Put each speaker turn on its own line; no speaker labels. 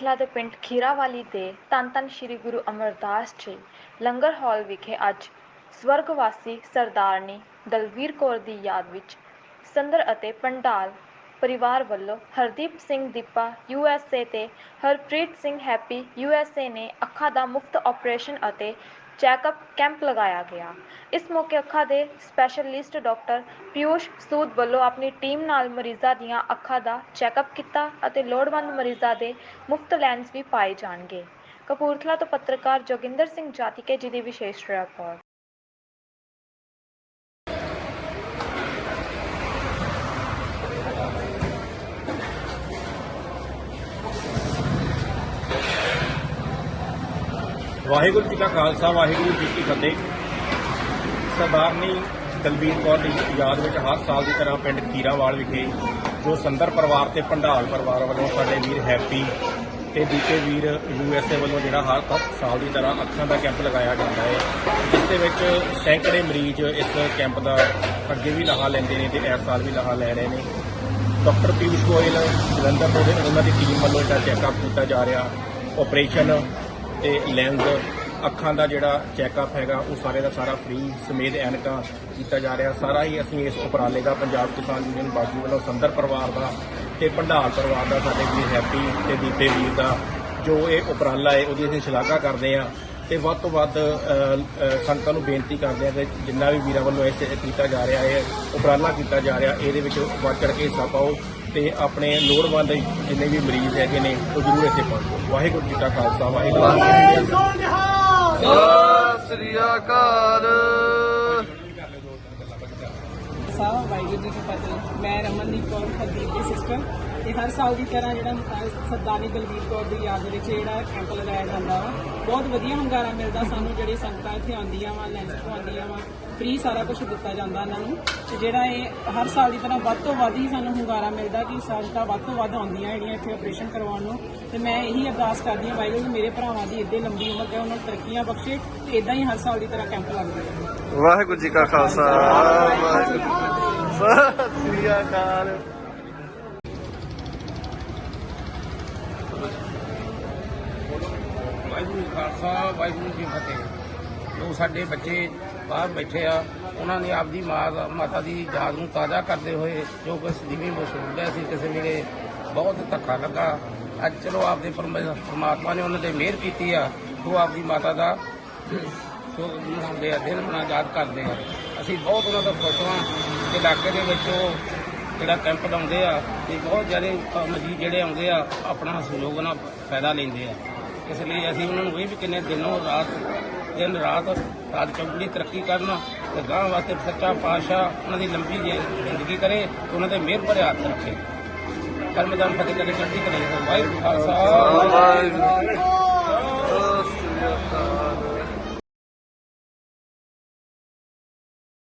ਕਪੂਰਥਲਾ ਦੇ ਪਿੰਡ ਖੀਰਾਵਾਲੀ ਦੇ ਧੰਨ ਧੰਨ ਸ੍ਰੀ ਗੁਰੂ ਅਮਰਦਾਸ ਜੀ ਲੰਗਰ ਹਾਲ ਵਿਖੇ ਅੱਜ ਸਵਰਗਵਾਸੀ ਸਰਦਾਰਨੀ ਦਲਵੀਰ ਕੌਰ ਦੀ ਯਾਦ ਵਿੱਚ ਸੰਦਰ ਅਤੇ ਪੰਡਾਲ ਪਰਿਵਾਰ ਵੱਲੋਂ Hardeep Singh Deepa U S A ਤੇ Harpreet Singh Happy U S A ਨੇ ਅੱਖਾਂ ਦਾ ਮੁਫਤ ਆਪਰੇਸ਼ਨ ਅਤੇ ਚੈੱਕਅਪ ਕੈਂਪ ਲਗਾਇਆ ਗਿਆ। ਇਸ ਮੌਕੇ ਅੱਖਾਂ ਦੇ ਸਪੈਸ਼ਲਿਸਟ ਡਾਕਟਰ ਪਿਊਸ਼ ਸੂਦ ਵੱਲੋਂ ਆਪਣੀ ਟੀਮ ਨਾਲ ਮਰੀਜ਼ਾਂ ਦੀਆਂ ਅੱਖਾਂ ਦਾ ਚੈੱਕਅਪ ਕੀਤਾ ਅਤੇ ਲੋੜਵੰਦ ਮਰੀਜ਼ਾਂ ਦੇ ਮੁਫਤ ਲੈਂਸ ਵੀ ਪਾਏ ਜਾਣਗੇ। ਕਪੂਰਥਲਾ ਤੋਂ ਪੱਤਰਕਾਰ ਜੋਗਿੰਦਰ ਸਿੰਘ ਜਾਤੀਕੇ ਜੀ ਦੀ ਵਿਸ਼ੇਸ਼ ਰਿਪੋਰਟ।
ਵਾਹਿਗੁਰੂ ਜੀ ਕਾ ਖਾਲਸਾ, ਵਾਹਿਗੁਰੂ ਜੀ ਕੀ ਫਤਿਹ। ਸਰਦਾਰਨੀ ਦਲਬੀਰ ਕੌਰ ਦੀ ਯਾਦ ਵਿੱਚ ਹਰ ਸਾਲ ਦੀ ਤਰ੍ਹਾਂ ਪਿੰਡ ਕੀਰਾਵਾਲ ਵਿਖੇ ਜੋ ਸੰਦਰ ਪਰਿਵਾਰ ਤੇ ਭੰਡਾਲ ਪਰਿਵਾਰ ਵੱਲੋਂ ਸਾਡੇ ਵੀਰ ਹੈਪੀ ਤੇ ਦੂਜੇ ਵੀਰ ਯੂਐਸਏ ਵੱਲੋਂ ਜਿਹੜਾ ਹਰ ਸਾਲ ਦੀ ਤਰ੍ਹਾਂ ਅੱਖਾਂ ਦਾ ਕੈਂਪ ਲਗਾਇਆ ਜਾਂਦਾ ਹੈ, ਜਿਸ ਦੇ ਵਿੱਚ ਸੈਂਕੜੇ ਮਰੀਜ਼ ਇਸ ਕੈਂਪ ਦਾ ਅੱਗੇ ਵੀ ਲਾਹਾ ਲੈਂਦੇ ਨੇ ਤੇ ਇਸ ਸਾਲ ਵੀ ਲਾਹਾ ਲੈ ਰਹੇ ਨੇ। ਡਾਕਟਰ ਪੀਯੂਸ਼ ਗੋਇਲ ਜਲੰਧਰ ਤੋਂ ਉਹਨਾਂ ਦੀ ਟੀਮ ਵੱਲੋਂ ਜਿਹੜਾ ਚੈੱਕਅਪ ਕੀਤਾ ਜਾ ਰਿਹਾ। ਆਪਰੇਸ਼ਨ ਤੇ ਲੈਂਸ ਅੱਖਾਂ ਦਾ ਜਿਹੜਾ ਚੈੱਕਅਪ ਹੈਗਾ, ਉਹ ਸਾਰੇ ਦਾ ਸਾਰਾ ਫ੍ਰੀ ਸਮੇਤ ਐਨਕਾਂ ਕੀਤਾ ਜਾ ਰਿਹਾ। ਸਾਰਾ ਹੀ ਅਸੀਂ ਇਸ ਉਪਰਾਲੇ ਦਾ ਪੰਜਾਬ ਕਿਸਾਨ ਯੂਨੀਅਨ ਬਾਗੀ ਵੱਲੋਂ ਸੰਦਰ ਪਰਿਵਾਰ ਦਾ ਤੇ ਭੰਡਾਲ ਪਰਿਵਾਰ ਦਾ ਸਾਡੇ ਵੀ ਹੈਪੀ ਤੇ ਦੀਪੇ ਵੀਰ ਦਾ ਜੋ ਇਹ ਉਪਰਾਲਾ ਹੈ, ਉਹਦੀ ਅਸੀਂ ਸ਼ਲਾਘਾ ਕਰਦੇ ਹਾਂ। ਤੇ ਵੱਧ ਤੋਂ ਵੱਧ ਸੰਗਤਾਂ ਨੂੰ ਬੇਨਤੀ ਕਰਦੇ ਹਾਂ ਕਿ ਜਿੰਨਾ ਵੀ ਵੀਰਾਂ ਵੱਲੋਂ ਇਸ ਕੀਤਾ ਜਾ ਰਿਹਾ ਹੈ ਉਪਰਾਲਾ ਕੀਤਾ ਜਾ ਰਿਹਾ ਇਹਦੇ ਵਿੱਚ ਵੱਧ ਚੜ੍ਹ ਕੇ ਹਿੱਸਾ ਪਾਓ ਤੇ ਆਪਣੇ ਲੋੜਵੰਦ ਜਿੰਨੇ ਵੀ ਮਰੀਜ਼ ਹੈਗੇ ਨੇ ਉਹ ਜ਼ਰੂਰ ਇੱਥੇ ਪਹੁੰਚੋ। ਵਾਹਿਗੁਰੂ ਜੀ ਕਾ ਖਾਲਸਾ ਵਾਹਿਗੁਰੂ ਜੀ ਕੀ ਫਤਿਹ।
ਸਤਿ ਸ੍ਰੀ ਅਕਾਲ।
ਸਾਹਿਬ ਵਾਹਿਗੁਰੂ ਜੀ ਕੀ ਫਤਿਹ ਮੈਂ ਰਮਨਦੀਪ ਕੌਰ ਹਰਦੀਪ ਦੀ ਸਿਸਟਰ। ਤੇ ਹਰ ਸਾਲ ਦੀ ਤਰ੍ਹਾਂ ਜਿਹੜਾ ਅਹ, ਸਰਦਾਰਨੀ ਦਲਵੀਰ ਕੌਰ ਦੀ ਯਾਦ ਵਿੱਚ ਜਿਹੜਾ ਕੈਂਪ ਲਗਾਇਆ ਜਾਂਦਾ ਵਾ ਬਹੁਤ ਵਧੀਆ ਹੁੰਗਾਰਾ ਮਿਲਦਾ ਸਾਨੂੰ ਜਿਹੜੇ ਸੰਗਤਾਂ ਇੱਥੇ ਆਉਂਦੀਆਂ ਵਾ ਲੈਂਸ ਪਵਾਉਂਦੀਆਂ ਵਾ ਫ੍ਰੀ ਸਾਰਾ ਕੁਝ ਦਿੱਤਾ ਜਾਂਦਾ ਇਹਨਾਂ ਨੂੰ। ਤੇ ਜਿਹੜਾ ਇਹ ਹਰ ਸਾਲ ਦੀ ਤਰ੍ਹਾਂ ਵੱਧ ਤੋਂ ਵੱਧ ਹੀ ਸਾਨੂੰ ਹੁੰਗਾਰਾ ਮਿਲਦਾ ਕਿ ਸੰਗਤਾਂ ਵੱਧ ਤੋਂ ਵੱਧ ਆਉਂਦੀਆਂ ਜਿਹੜੀਆਂ ਇੱਥੇ ਆਪਰੇਸ਼ਨ ਕਰਵਾਉਣ ਨੂੰ। ਤੇ ਮੈਂ ਇਹੀ ਅਰਦਾਸ ਕਰਦੀ ਹਾਂ ਵਾਹਿਗੁਰੂ ਮੇਰੇ ਭਰਾਵਾਂ ਦੀ ਇੱਦੇ ਲੰਬੀ ਉਮਰ ਦੇ ਉਹਨਾਂ ਨੂੰ ਤਰੱਕੀਆਂ ਬਖਸ਼ੇ ਤੇ ਇਦਾਂ ਹੀ ਹਰ ਸਾਲ ਦੀ ਤਰ੍ਹਾਂ ਕੈਂਪ ਲੱਗਦਾ ਰਹੇ
ਵਾਹਿਗੁਰੂ ਜੀ ਕਾ ਖਾਲਸਾ ਵਾਹਿਗੁਰੂ ਸਤਿ ਸ੍ਰੀ ਅਕਾਲ।
ਵਾਹਿਗੁਰੂ ਖਾਲਸਾ, ਵਾਹਿਗੁਰੂ ਜੀ ਫਤਿਹ। ਜੋ ਸਾਡੇ ਬੱਚੇ ਬਾਹਰ ਬੈਠੇ ਆ, ਉਹਨਾਂ ਨੇ ਆਪਦੀ ਮਾਂ ਮਾਤਾ ਦੀ ਯਾਦ ਨੂੰ ਤਾਜ਼ਾ ਕਰਦੇ ਹੋਏ ਜੋ ਕਿ ਸਦੀਵੀ ਹੈ ਸੀ ਕਿਸੇ ਵੇਲੇ ਬਹੁਤ ਧੱਕਾ ਲੱਗਾ। ਅੱਜ ਚਲੋ ਆਪਦੇ ਪਰਮੇ- ਪਰਮਾਤਮਾ ਨੇ ਉਹਨਾਂ ਤੇ ਮਿਹਰ ਕੀਤੀ ਆ, ਉਹ ਆਪਦੀ ਮਾਤਾ ਦਾ ਜੋ ਮਨਾਉਂਦੇ ਆ, ਦਿਨ ਬਣਾ ਯਾਦ ਕਰਦੇ ਆ। ਅਸੀਂ ਬਹੁਤ ਉਹਨਾਂ ਦਾ ਖੁਸ਼ ਹਾਂ ਇਲਾਕੇ ਦੇ ਵਿੱਚ ਉਹ ਜਿਹੜਾ ਕੈਂਪ ਲਾਉਂਦੇ ਆ, ਤੇ ਬਹੁਤ ਜ਼ਿਆਦਾ ਮਰੀਜ਼ ਜਿਹੜੇ ਆਉਂਦੇ ਆ, ਆਪਣਾ ਸਹਿਯੋਗ ਨਾਲ ਫਾਇਦਾ ਲੈਂਦੇ ਆ। ਇਸ ਲਈ ਅਸੀਂ ਉਹਨਾਂ ਨੂੰ ਇਹ ਵੀ ਕਿੰਨੇ ਦਿਨੋਂ ਰਾਤ, ਦਿਨ, ਰਾਤ ਰਾਤ ਚੌਗਣੀ ਤਰੱਕੀ ਕਰਨ ਤੇ ਗਾਂ ਵਾਸਤੇ ਸੱਚਾ ਪਾਤਸ਼ਾਹ ਉਹਨਾਂ ਦੀ ਲੰਬੀ ਜ਼ਿੰਦਗੀ ਕਰੇ ਤੇ ਉਹਨਾਂ ਦੇ ਮਿਹਰ ਭਰੇ ਹੱਥ ਰੱਖੇ। ਕਰਮਦਾਨ ਫਤਿਹ ਕਰੇ ਚੜ੍ਹਦੀ ਕਰੇ ਵਾਹਿਗੁਰੂ ਖਾਲਸਾ।